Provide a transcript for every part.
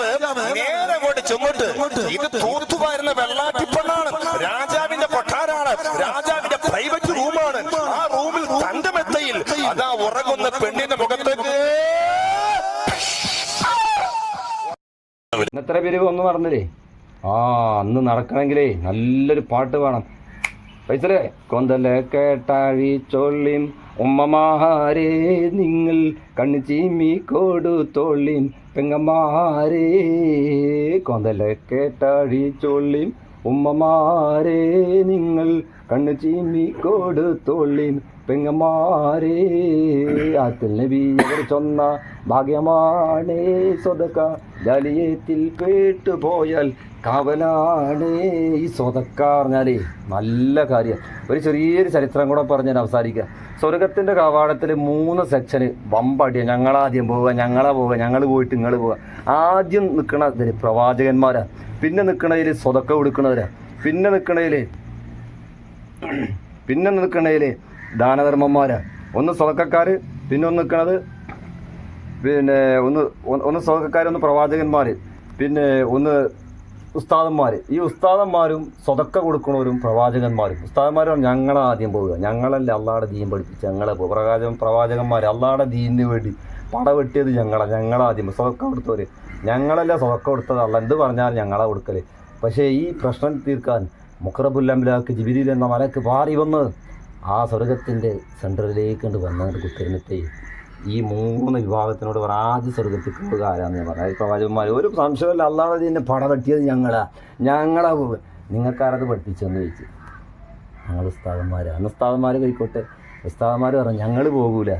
രാജാവ് നേരെ അങ്ങോട്ട് ചെന്നിട്ട് ഇത് തൂത്തുവായിരുന്ന വെള്ളാറ്റിപ്പണ്ണാണ് രാജാവിന്റെ കൊട്ടാരാണ്. രാജാവിന്റെ പ്രൈവറ്റ് റൂമാണ് ആ റൂമിൽ തന്റെ മെത്തയിൽ അതാ ഉറങ്ങുന്ന പെണ്ണിന്റെ മുഖത്തേക്ക്. എത്ര പേര് ഒന്ന് പറഞ്ഞില്ലേ ആ അന്ന് നടക്കണമെങ്കിലേ നല്ലൊരു പാട്ട് വേണം പൈസലേ കൊന്തല കേട്ടാഴി ചൊള്ളിം ഉമ്മമാരെ നിങ്ങൾ കണ്ണു ചീമി കോടു തൊള്ളിൻ പെങ്ങമാരെ കൊന്തല കേട്ടാഴി ചൊള്ളിം ഉമ്മമാരെ നിങ്ങൾ കണ്ണു ചീമി കോടു തൊള്ളിൻ പെങ്ങമാരെ ആത്തിൽ നബി ചൊന്ന ഭാഗ്യമാണേ സ്വതക്ക. കേട്ടു കേട്ടുപോയാൽ കാവലാണ് ഈ സ്വതക്ക പറഞ്ഞാലേ നല്ല കാര്യം. ഒരു ചെറിയൊരു ചരിത്രം കൂടെ പറഞ്ഞ് ഞാൻ അവസാനിക്കുക. സ്വർഗത്തിന്റെ കവാടത്തിൽ മൂന്ന് സെക്ഷന് വമ്പടിയ. ഞങ്ങളാദ്യം പോവുക ഞങ്ങളാ പോവുക ഞങ്ങൾ പോയിട്ട് നിങ്ങൾ പോവുക. ആദ്യം നിൽക്കണ ഇതിൽ പ്രവാചകന്മാരാ. പിന്നെ നിൽക്കണതിൽ സ്വതക്ക കൊടുക്കണവരാ പിന്നെ നിൽക്കണതിൽ പിന്നെ നിൽക്കണതിൽ ദാനധർമ്മന്മാരാ. ഒന്ന് സ്വതക്കാർ പിന്നെ ഒന്ന് നിൽക്കണത് പിന്നെ ഒന്ന് ഒന്ന് സ്വതക്കാരൊന്ന് പ്രവാചകന്മാർ പിന്നെ ഒന്ന് ഉസ്താദന്മാർ ഈ ഉസ്താദന്മാരും സ്വതക്ക കൊടുക്കണവരും പ്രവാചകന്മാരും. ഉസ്താദന്മാരും ഞങ്ങളെ ആദ്യം പോവുക. ഞങ്ങളല്ല അള്ളാടെ ദീൻ പഠിപ്പിച്ച് ഞങ്ങളെ പോകും പ്രവാചകൻ പ്രവാചകന്മാർ അള്ളാടെ ദീനിന് വേണ്ടി പടവെട്ടിയത് ഞങ്ങളെ. ഞങ്ങളാദ്യം സ്വതക്ക കൊടുത്തവർ ഞങ്ങളല്ല സ്വതക്ക കൊടുത്തത്. അല്ല എന്ത് പറഞ്ഞാൽ ഞങ്ങളെ കൊടുക്കൽ പക്ഷേ ഈ പ്രശ്നം തീർക്കാൻ മുഖറബുല്ലംലാക്ക് ജിബിരിയിൽ എന്ന മലക്ക് പാറി വന്ന് ആ സ്വർഗത്തിന്റെ സെന്ററിലേക്ക് വന്നുകൊണ്ട് കുത്തിരുന്നിട്ടേ ഈ മൂന്ന് വിഭാഗത്തിനോട് പറ ആദ്യ സ്വർഗത്തിൽ കയറുക ആരാന്ന് ഞാൻ പറഞ്ഞു പ്രവാചകന്മാർ ഒരു സംശയമില്ല അള്ളാഹു ഇതിന്റെ പട പറ്റിയത് ഞങ്ങളാ. ഞങ്ങളാ നിങ്ങൾക്കാരത് പഠിപ്പിച്ചെന്ന് ചോദിച്ചു. ഞങ്ങൾ ഉസ്താദന്മാരാണ് ഉസ്താദന്മാർ പോയിക്കോട്ടെ. ഉസ്താദന്മാർ പറഞ്ഞു ഞങ്ങൾ പോകൂല.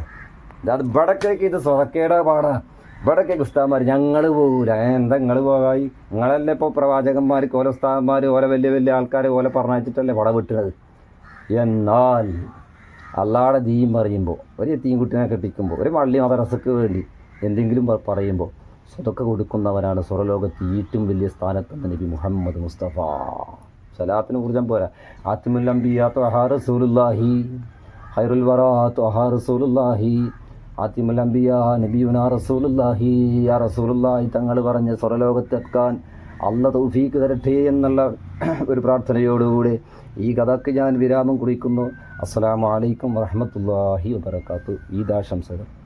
അത് ഇവിടക്കേക്ക് ഇത് സ്വതക്കേടെ പാടാ. ഇവിടക്കേക്ക് ഉസ്താദന്മാർ ഞങ്ങൾ പോകൂല. എന്താ നിങ്ങൾ പോകായി? നിങ്ങളല്ലേ ഇപ്പോൾ പ്രവാചകന്മാർ ഓല ഉസ്താദന്മാർ ഓല വലിയ വലിയ ആൾക്കാർ ഓല പറഞ്ഞയച്ചിട്ടല്ലേ പട വിട്ടുന്നത് എന്നാൽ അള്ളാടെ ദീൻ പറയുമ്പോൾ ഒരു തീൻകുട്ടിനെ കെട്ടിക്കുമ്പോൾ ഒരു പള്ളി മദ്രസക്ക് വേണ്ടി എന്തെങ്കിലും പറയുമ്പോൾ സ്വതൊക്കെ കൊടുക്കുന്നവരാണ് സ്വർലോകത്ത് ഏറ്റവും വലിയ സ്ഥാനത്തെന്ന് നബി മുഹമ്മദ് മുസ്തഫ. സലാത്തിനെ കുറിച്ച് പോരാ. ആത്തിമുല്ലംബിയാത്ത് ഹൈറുൽ വറാത്ത് അഹാ നബിയുനാ റസൂലുല്ലാഹി ആ റസൂലുല്ലാഹി തങ്ങൾ പറഞ്ഞ് സ്വർലോകത്തെത്താൻ അല്ല തൗഫീക്ക് തരട്ടെ എന്നുള്ള ഒരു പ്രാർത്ഥനയോടുകൂടി ഈ കഥക്ക് ഞാൻ വിരാമം കുറിക്കുന്നു. അസ്സലാമു അലൈക്കും വറഹ്മത്തുള്ളാഹി വബറകാത്തു. ഈദാശംസകൾ